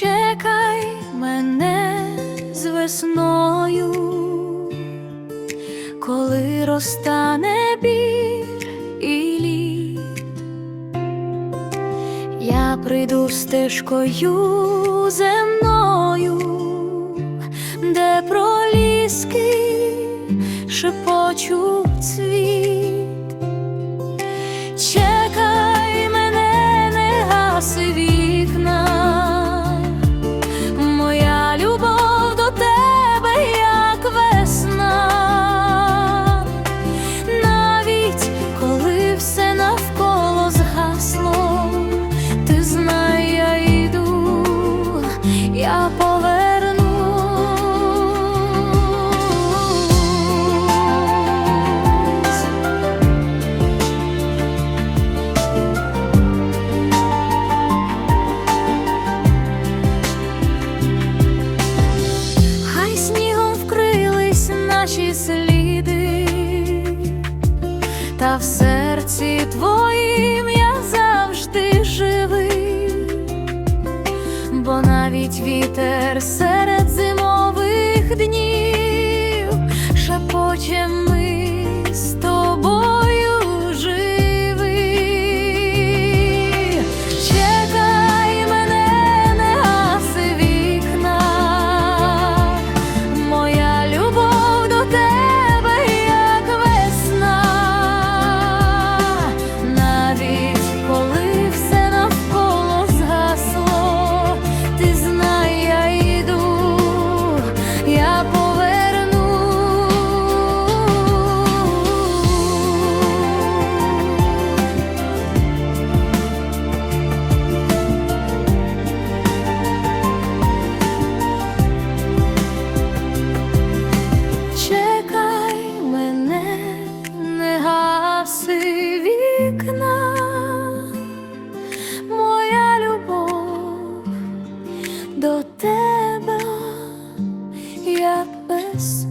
чекай мене з весною, коли розтане бір і лід, я прийду стежкою земною, де проліски шепочуть цвіт. Я повернусь. Хай снігом вкрились наші сліди, та в серці твоїм живий, вітер серед краси вікна, моя любов до тебе, я без.